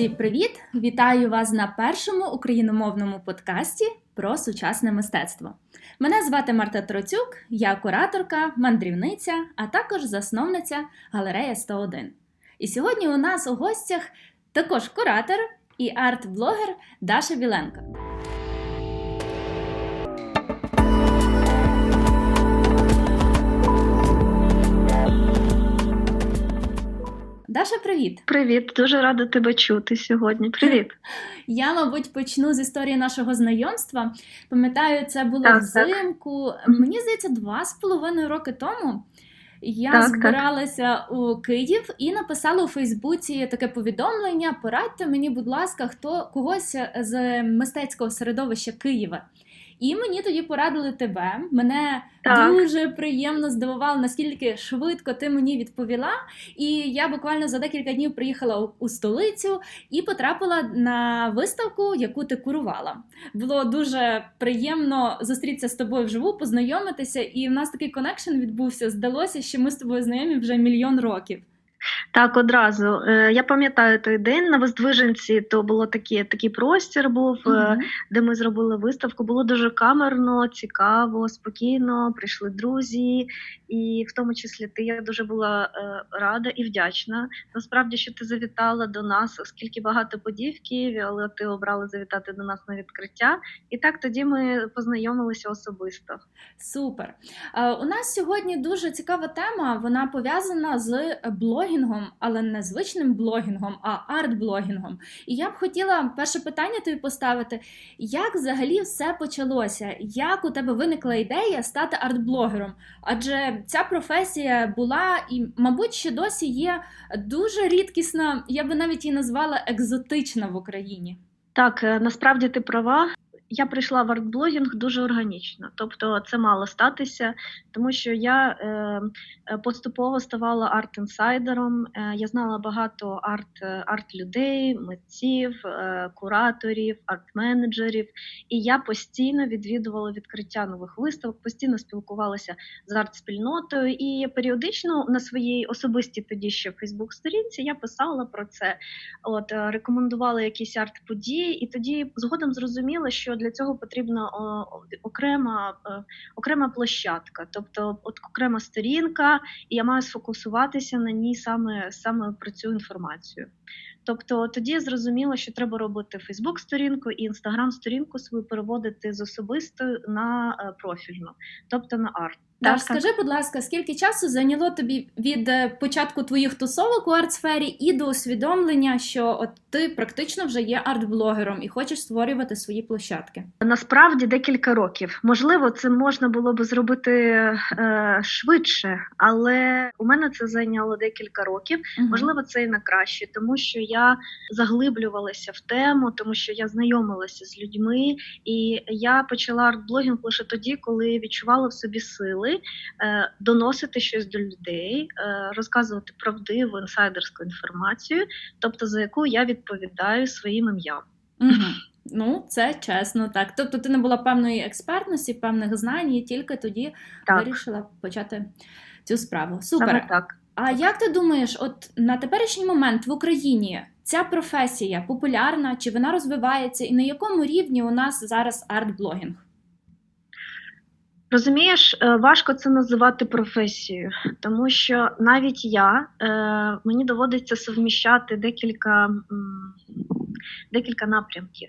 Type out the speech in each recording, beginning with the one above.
Друзі, привіт! Вітаю вас на першому україномовному подкасті про сучасне мистецтво. Мене звати Марта Троцюк, я кураторка, мандрівниця, а також засновниця галерея 101. І сьогодні у нас у гостях також куратор і арт-блогер Даша Біленко. Даша, привіт! Привіт, дуже рада тебе чути сьогодні. Привіт. Я, мабуть, почну з історії нашого знайомства. Пам'ятаю, це було Так, так. взимку. Мені здається, два з половиною роки тому. Я Так, так. збиралася у Київ і написала у Фейсбуці таке повідомлення: порадьте мені, будь ласка, хто когось з мистецького середовища Києва. І мені тоді порадили тебе. Мене Так. дуже приємно здивувало, наскільки швидко ти мені відповіла. І я буквально за декілька днів приїхала у- столицю і потрапила на виставку, яку ти курувала. Було дуже приємно зустрітися з тобою вживу, познайомитися, і в нас такий коннекшн відбувся. Здалося, що ми з тобою знайомі вже мільйон років. Так, одразу. Е, Я пам'ятаю той день на Воздвиженці, то було такі, такий простір був, Мгм. де ми зробили виставку. Було дуже камерно, цікаво, спокійно. Прийшли друзі, і в тому числі ти. Я дуже була е, рада і вдячна. Насправді, що ти завітала до нас, оскільки багато подій в Києві, але ти обрала завітати до нас на відкриття. І так тоді ми познайомилися особисто. Супер. У нас сьогодні дуже цікава тема. Вона пов'язана з блогінгом, але не звичним блогінгом, а арт-блогінгом. І я б хотіла перше питання тобі поставити: як взагалі все почалося? Як у тебе виникла ідея стати арт-блогером? Адже ця професія була і, мабуть, ще досі є дуже рідкісна, я би навіть її назвала екзотична в Україні. Так, е, насправді ти права. Я прийшла в артблогінг дуже органічно, тобто це мало статися, тому що я е, е, поступово ставала арт-інсайдером. Е, я знала багато арт, е, арт-людей, митців, е, кураторів, арт-менеджерів, і я постійно відвідувала відкриття нових виставок, постійно спілкувалася з арт-спільнотою. І періодично на своїй особистій тоді ще Фейсбук-сторінці я писала про це. От е, рекомендувала якісь арт-події, і тоді згодом зрозуміла, що для цього потрібна окрема, е, окрема площадка, тобто окрема сторінка, і я маю сфокусуватися на ній саме, саме про цю інформацію. Тобто тоді я зрозуміла, що треба робити Фейсбук-сторінку і Інстаграм-сторінку свою переводити з особистої на е, профільну, тобто на арт. Так, так. скажи, будь ласка, скільки часу зайняло тобі від е, початку твоїх тусовок у арт-сфері і до усвідомлення, що от ти практично вже є арт-блогером і хочеш створювати свої площадки? Насправді декілька років. Можливо, це можна було би зробити е, швидше, але у мене це зайняло декілька років. Мгм. Можливо, це і на краще, тому що я заглиблювалася в тему, тому що я знайомилася з людьми, і я почала арт-блогінг лише тоді, коли відчувала в собі сили е, доносити щось до людей, е, розказувати правдиву інсайдерську інформацію, тобто за яку я відповідаю своїм ім'ям. Ну, це чесно, так. Тобто ти не була певної експертності, певних знань, і тільки тоді Так, вирішила почати цю справу. Супер. саме так. А як ти думаєш, от на теперішній момент в Україні ця професія популярна, чи вона розвивається, і на якому рівні у нас зараз арт-блогінг? Розумієш, е, важко це називати професією, тому що навіть я е, мені доводиться совміщати декілька, декілька напрямків.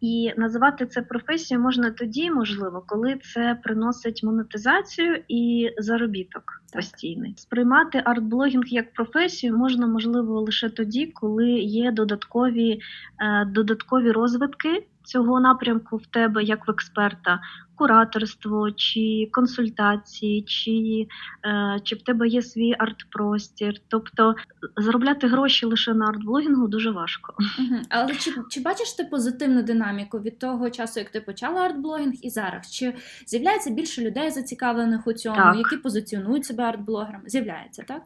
І називати це професією можна тоді, можливо, коли це приносить монетизацію і заробіток. Постійний. Сприймати арт-блогінг як професію можна, можливо, лише тоді, коли є додаткові, е, додаткові розвитки цього напрямку в тебе як в експерта, кураторство, чи консультації, чи, е, чи в тебе є свій арт-простір. Тобто заробляти гроші лише на арт-блогінгу дуже важко. Угу. Але чи, чи бачиш ти позитивну динаміку від того часу, як ти почала арт-блогінг і зараз? Чи з'являється більше людей зацікавлених у цьому, Так. які позиціонують себе арт-блогерами? З'являється, так?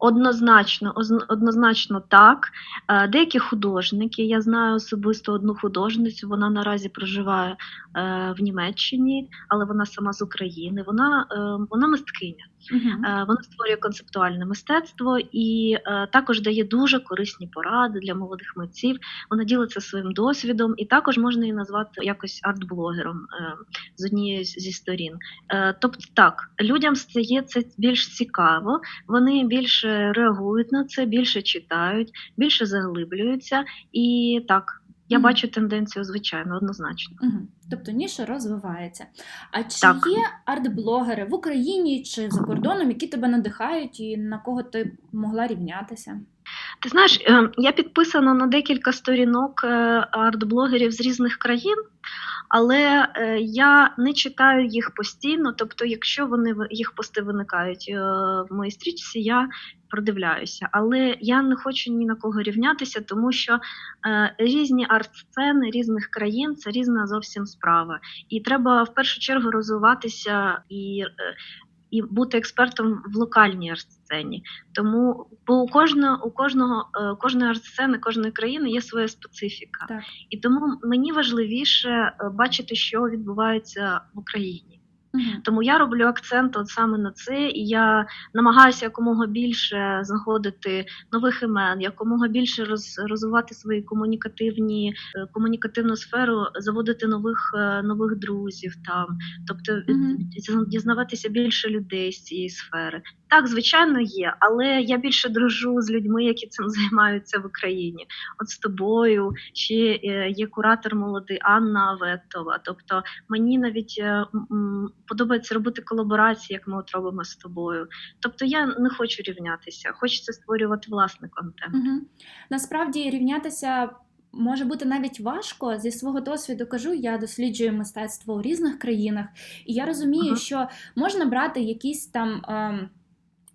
Однозначно, оз- однозначно так. Е, Деякі художники, я знаю особисто одну художницю, вона наразі проживає е, в Німеччині, але вона сама з України. Вона, е, вона мисткиня. Е, Воно створює концептуальне мистецтво і е, також дає дуже корисні поради для молодих митців. Вона ділиться своїм досвідом, і також можна її назвати якось арт-блогером е, з однієї зі сторін. Тобто, так, людям стає це більш цікаво, вони більше реагують на це, більше читають, більше заглиблюються. І так, я бачу тенденцію, звичайно, однозначно. Мгм. Тобто ніша розвивається. А чи Так. є арт-блогери в Україні чи за кордоном, які тебе надихають і на кого ти могла рівнятися? Ти знаєш, е, я підписана на декілька сторінок е, арт-блогерів з різних країн, але е, я не читаю їх постійно. Тобто, якщо вони їх пости виникають е, в моїй стрічці, я продивляюся. Але я не хочу ні на кого рівнятися, тому що е, різні арт-сцени різних країн це різна зовсім справа. І треба в першу чергу розвиватися і. І бути експертом в локальній арт-сцені. Тому бо у кожного у кожного е, кожної арт-сцени, кожної країни є своя специфіка. Так. І тому мені важливіше е, бачити, що відбувається в Україні. Тому я роблю акцент от саме на це, і я намагаюся якомога більше знаходити нових імен, якомога більше роз, розвивати свої комунікативні е, комунікативну сферу, заводити нових е, нових друзів там, тобто mm -hmm. дізнаватися більше людей з цієї сфери. Так, звичайно, є, але я більше дружу з людьми, які цим займаються в Україні. От з тобою ще е, є куратор молодий Анна Ветова. Тобто мені навіть е, подобається робити колаборації, як ми от робимо з тобою. Тобто я не хочу рівнятися, хочеться створювати власний контент. Мгм. Насправді рівнятися може бути навіть важко. Зі свого досвіду кажу, я досліджую мистецтво у різних країнах, і я розумію, Ага. що можна брати якісь там. ем,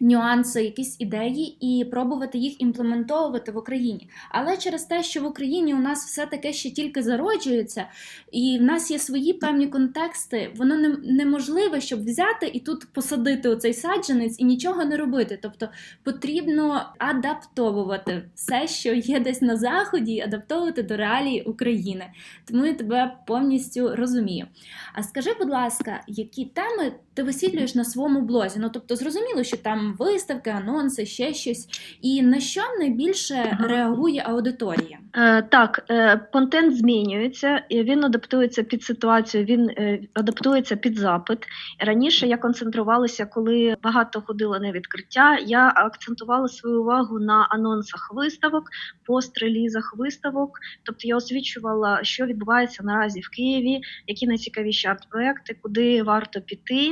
Нюанси, якісь ідеї і пробувати їх імплементовувати в Україні. Але через те, що в Україні у нас все таке ще тільки зароджується, і в нас є свої певні контексти, воно не, неможливе, щоб взяти і тут посадити оцей саджанець і нічого не робити. Тобто потрібно адаптовувати все, що є десь на заході, адаптовувати до реалій України. Тому я тебе повністю розумію. А скажи, будь ласка, які теми ти висвітлюєш на своєму блозі? Ну тобто, зрозуміло, що там виставки, анонси, ще щось. І на що найбільше реагує аудиторія? Е, так, е, контент змінюється, і він адаптується під ситуацію, він е, адаптується під запит. Раніше я концентрувалася, коли багато ходила на відкриття. Я акцентувала свою увагу на анонсах виставок, пострелізах виставок. Тобто я освічувала, що відбувається наразі в Києві, які найцікавіші арт-проекти, куди варто піти.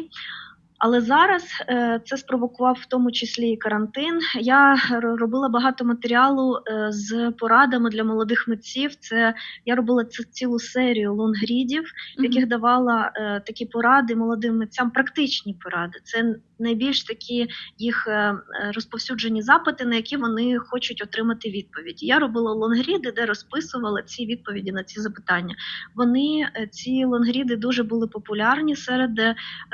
Але зараз е, це спровокував в тому числі і карантин. Я робила багато матеріалу е, з порадами для молодих митців. Це я робила ц- цілу серію лонгрідів, в яких давала е, такі поради молодим митцям, практичні поради. Це найбільш такі їх розповсюджені запити, на які вони хочуть отримати відповідь. Я робила лонгріди, де розписувала ці відповіді на ці запитання. Вони ці лонгріди дуже були популярні серед,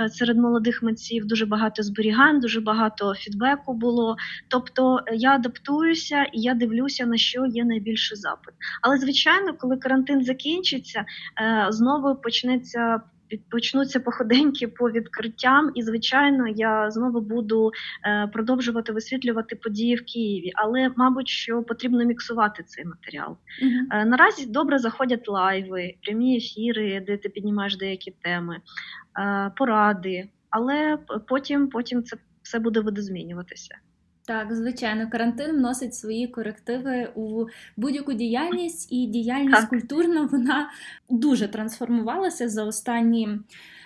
серед молодих митців. Дуже багато зберігань, дуже багато фідбеку було. Тобто е, я адаптуюся і я дивлюся на що є найбільший запит. Але звичайно, коли карантин закінчиться, е, знову почнеться. Почнуться походеньки по відкриттям, і звичайно, я знову буду е, продовжувати висвітлювати події в Києві. Але, мабуть, що потрібно міксувати цей матеріал. Мгм. Е, Наразі добре заходять лайви, прямі ефіри, де ти піднімаєш деякі теми, поради, але потім, потім це все буде видозмінюватися. Так, звичайно, карантин вносить свої корективи у будь-яку діяльність, і діяльність Так. культурна вона дуже трансформувалася за останні.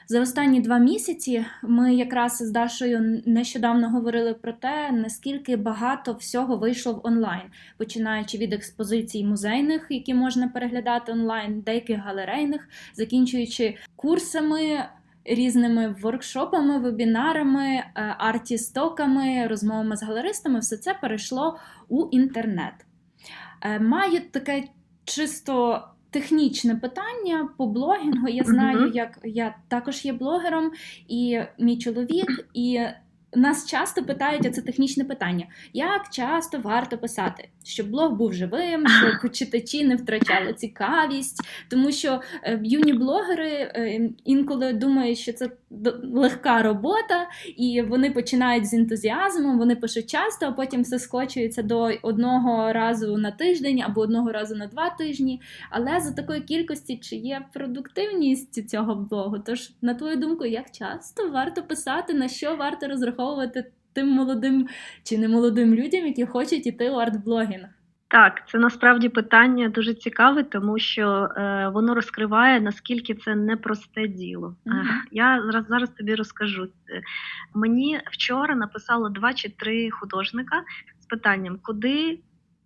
За останні два місяці ми якраз з Дашою нещодавно говорили про те, наскільки багато всього вийшло в онлайн, починаючи від експозицій музейних, які можна переглядати онлайн, деяких галерейних, закінчуючи курсами, різними воркшопами, вебінарами, е, артістоками, розмовами з галеристами, все це перейшло у інтернет. Е, Маю таке чисто технічне питання по блогінгу. Я знаю, як я також є блогером, і мій чоловік, і нас часто питають це технічне питання: як часто варто писати, щоб блог був живим, щоб читачі не втрачали цікавість, тому що е, юні блогери е, інколи думають, що це легка робота, і вони починають з ентузіазмом, вони пишуть часто, а потім все скочується до одного разу на тиждень або одного разу на два тижні. Але за такої кількості чи є продуктивність цього блогу? Тож, на твою думку, як часто варто писати, на що варто розраховувати тим молодим чи не молодим людям, які хочуть іти у арт-блогінг? Так, це насправді питання дуже цікаве, тому що е, воно розкриває наскільки це непросте діло. Мгм. Е, я зараз, зараз тобі розкажу. Е, Мені вчора написало два чи три художника з питанням: куди,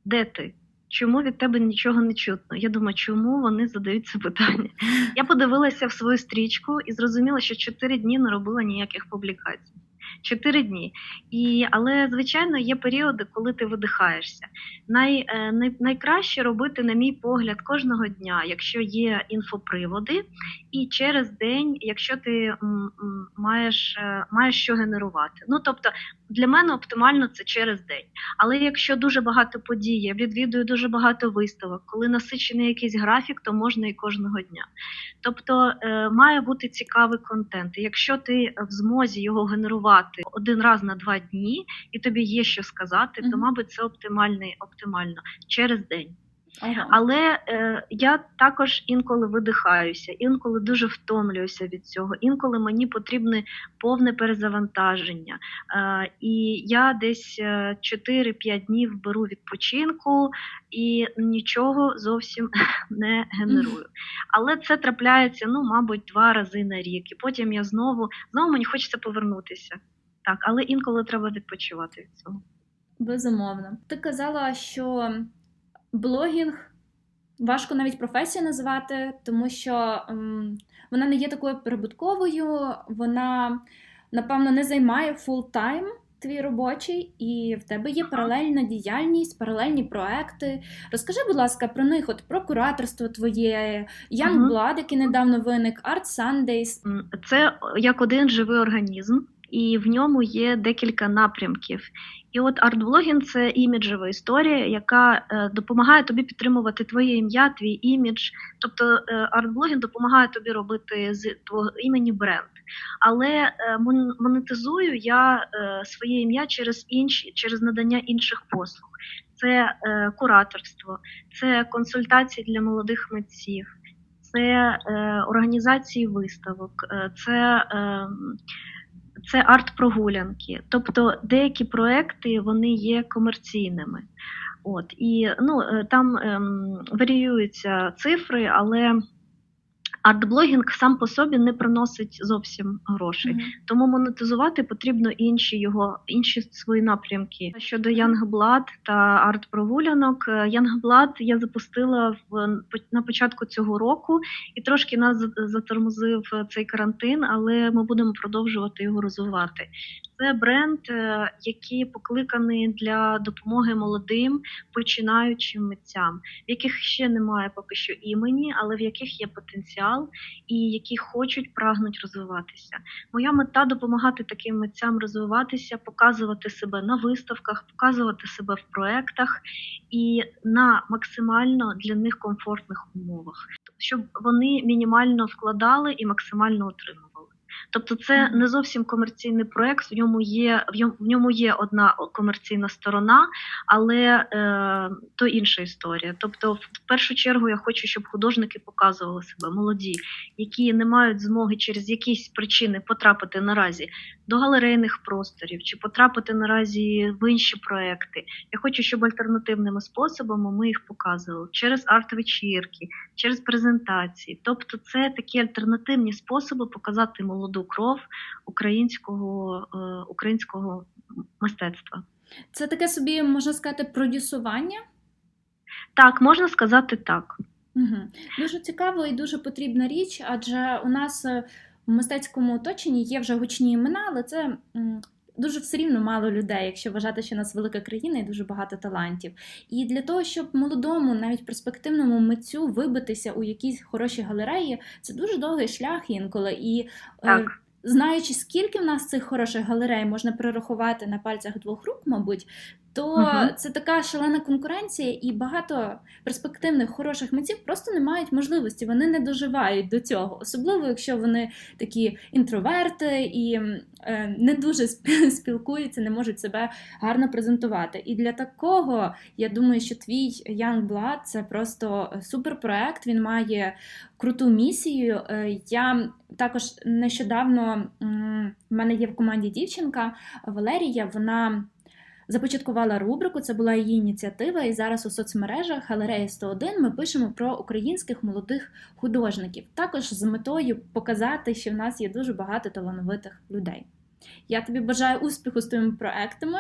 де ти? Чому від тебе нічого не чутно? Я думаю, чому вони задають це питання? Я подивилася в свою стрічку і зрозуміла, що чотири дні не робила ніяких публікацій. Чотири дні. І, але, звичайно, є періоди, коли ти видихаєшся. Най, е, най, найкраще робити, на мій погляд, кожного дня, якщо є інфоприводи, і через день, якщо ти маєш, е, маєш що генерувати. Ну тобто для мене оптимально це через день. Але якщо дуже багато подій, я відвідую дуже багато виставок, коли насичений якийсь графік, то можна і кожного дня. Тобто е, має бути цікавий контент. Якщо ти в змозі його генерувати один раз на два дні, і тобі є що сказати, то мабуть це оптимальний, оптимально через день. Ага. Але е, я також інколи видихаюся, інколи дуже втомлююся від цього. Інколи мені потрібне повне перезавантаження. Е, і я десь е, 4-5 днів беру відпочинку і нічого зовсім не генерую. Але це трапляється, ну, мабуть, два рази на рік. І потім я знову знову мені хочеться повернутися. Так, але інколи треба відпочивати від цього. Безумовно. Ти казала, що блогінг важко навіть професію називати, тому що ем, вона не є такою прибутковою, вона, напевно, не займає фултайм твій робочий, і в тебе є паралельна діяльність, паралельні проекти. Розкажи, будь ласка, про них, от про кураторство твоє. Youngblood, який недавно виник, Art Sundays. Це як один живий організм, і в ньому є декілька напрямків. І от артблогінг це іміджева історія, яка е, допомагає тобі підтримувати твоє ім'я, твій імідж. Тобто е, артблогінг допомагає тобі робити з твого імені бренд. Але е, монетизую я своє ім'я через інші, через надання інших послуг. Це кураторство, це консультації для молодих митців, це організації виставок, це, е, це арт-прогулянки. Тобто деякі проекти вони є комерційними. От, і ну, е, там ем, варіюються цифри, але арт-блогінг сам по собі не приносить зовсім грошей. Мгм. Тому монетизувати потрібно інші його інші свої напрямки. Щодо Youngblood та арт-прогулянок, е, Youngblood я запустила в на початку цього року, і трошки нас за- затормозив е, цей карантин, але ми будемо продовжувати його розвивати. Це бренд, е, який покликаний для допомоги молодим починаючим митцям, в яких ще немає поки що імені, але в яких є потенціал і які хочуть прагнуть розвиватися. Моя мета допомагати таким митцям розвиватися, показувати себе на виставках, показувати себе в проектах і на максимально для них комфортних умовах, щоб вони мінімально вкладали і максимально отримували. Тобто, це не зовсім комерційний проект. В ньому є в ньому, є одна комерційна сторона, але е, то інша історія. Тобто, в першу чергу я хочу, щоб художники показували себе молоді, які не мають змоги через якісь причини потрапити наразі до галерейних просторів чи потрапити наразі в інші проекти. Я хочу, щоб альтернативними способами ми їх показували через арт-вечірки, через презентації. Тобто, це такі альтернативні способи показати молоду кров українського, е, українського мистецтва. Це таке собі, можна сказати, продюсування. Так, можна сказати так. Угу. Дуже цікаво і дуже потрібна річ, адже у нас е, в мистецькому оточенні є вже гучні імена, але це дуже все рівно мало людей, якщо вважати, що у нас велика країна і дуже багато талантів. І для того, щоб молодому, навіть перспективному митцю вибитися у якісь хороші галереї, це дуже довгий шлях інколи. І е, Так. знаючи, скільки в нас цих хороших галерей можна перерахувати на пальцях двох рук, мабуть, то Мгм. це така шалена конкуренція, і багато перспективних хороших митців просто не мають можливості, вони не доживають до цього, особливо якщо вони такі інтроверти і е, не дуже спілкуються, не можуть себе гарно презентувати. І для такого я думаю, що твій Young Blood – це просто суперпроект. Він має круту місію. Е, Я також нещодавно в мене є в команді дівчинка Валерія. Вона започаткувала рубрику. Це була її ініціатива. І зараз у соцмережах Галерея 101 ми пишемо про українських молодих художників. Також з метою показати, що в нас є дуже багато талановитих людей. Я тобі бажаю успіху з твоїми проектами.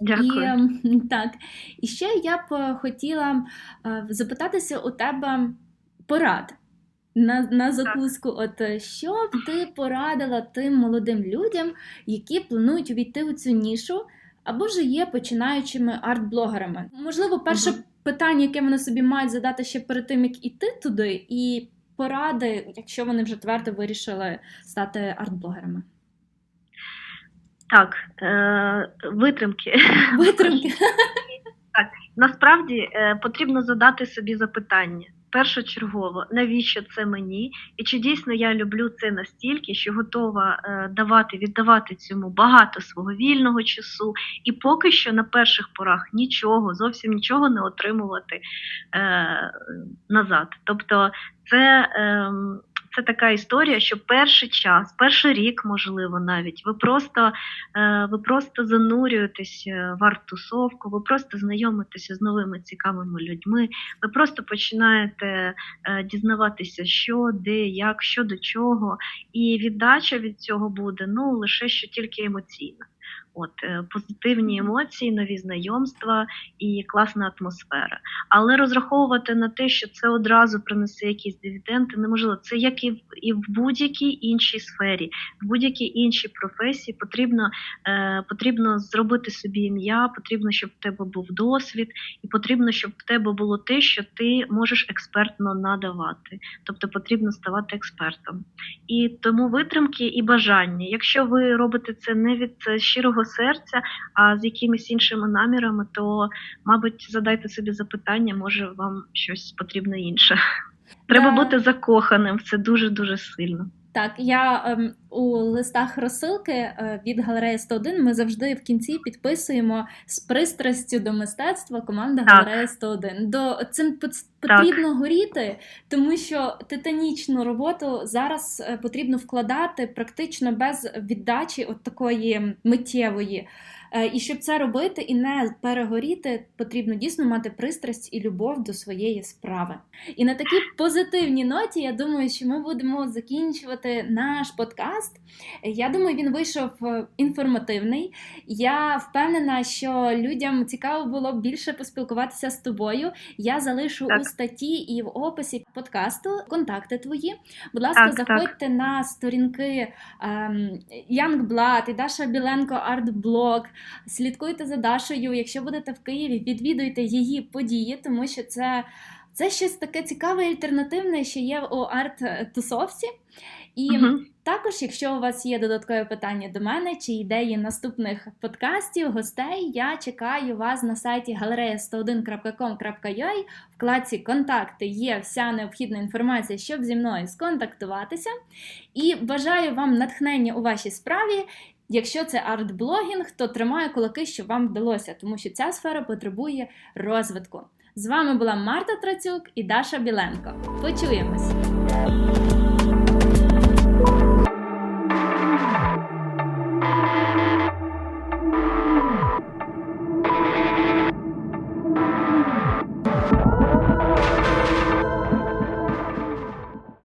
Дякую. І, ем, так. І ще я б е, хотіла е, запитатися у тебе порад на, на закуску. От е, що б ти порадила тим молодим людям, які планують увійти у цю нішу, або ж є починаючими арт-блогерами? Можливо, перше Мгм. питання, яке вони собі мають задати ще перед тим, як іти туди, і поради, якщо вони вже твердо вирішили стати арт-блогерами. Так, е, витримки. Витримки. Насправді е, потрібно задати собі запитання першочергово, навіщо це мені, і чи дійсно я люблю це настільки, що готова е, давати, віддавати цьому багато свого вільного часу, і поки що на перших порах нічого, зовсім нічого не отримувати е, назад. Тобто, це. Е, це така історія, що перший час, перший рік, можливо, навіть ви просто Е, ви просто занурюєтесь е, в арт-тусовку, ви просто знайомитеся з новими цікавими людьми, ви просто починаєте е, дізнаватися, що, де, як, що до чого, і віддача від цього буде ну лише що тільки емоційна. От е, позитивні емоції, нові знайомства і класна атмосфера. Але розраховувати на те, що це одразу принесе якісь дивіденди, неможливо. Це як і в і в будь-якій іншій сфері, в будь-якій іншій професії потрібно е, потрібно зробити собі ім'я, потрібно, щоб в тебе був досвід, і потрібно, щоб в тебе було те, що ти можеш експертно надавати. Тобто потрібно ставати експертом. І тому витримки і бажання. Якщо ви робите це не від е, щирого серця, а з якимись іншими намірами, то, мабуть, задайте собі запитання, може вам щось потрібно інше. Треба бути закоханим це дуже дуже сильно. Так, я ем, у листах розсилки е, від галереї 101 ми завжди в кінці підписуємо з пристрастю до мистецтва команда Галерея галереї 101. До цим потрібно так. горіти, тому що титанічну роботу зараз е, потрібно вкладати практично без віддачі от такої миттєвої. Е, І щоб це робити і не перегоріти, потрібно дійсно мати пристрасть і любов до своєї справи. І на такій позитивній ноті я думаю, що ми будемо закінчувати наш подкаст. Я думаю, він вийшов е, інформативний. Я впевнена, що людям цікаво було б більше поспілкуватися з тобою. Я залишу Так. у статті і в описі подкасту контакти твої. Будь ласка, Так, так. заходьте на сторінки ем, Youngblood і Даша Біленко Артблог. Слідкуйте за Дашою. Якщо будете в Києві, відвідуйте її події, тому що це, це щось таке цікаве і альтернативне, що є у арт-тусовці. І Мгм. також, якщо у вас є додаткові питання до мене чи ідеї наступних подкастів, гостей, я чекаю вас на сайті galeria101.com.ua. В вкладці Контакти є вся необхідна інформація, щоб зі мною сконтактуватися. І бажаю вам натхнення у вашій справі. Якщо це арт-блогінг, то тримаю кулаки, щоб вам вдалося, тому що ця сфера потребує розвитку. З вами була Марта Трацюк і Даша Біленко. Почуємось!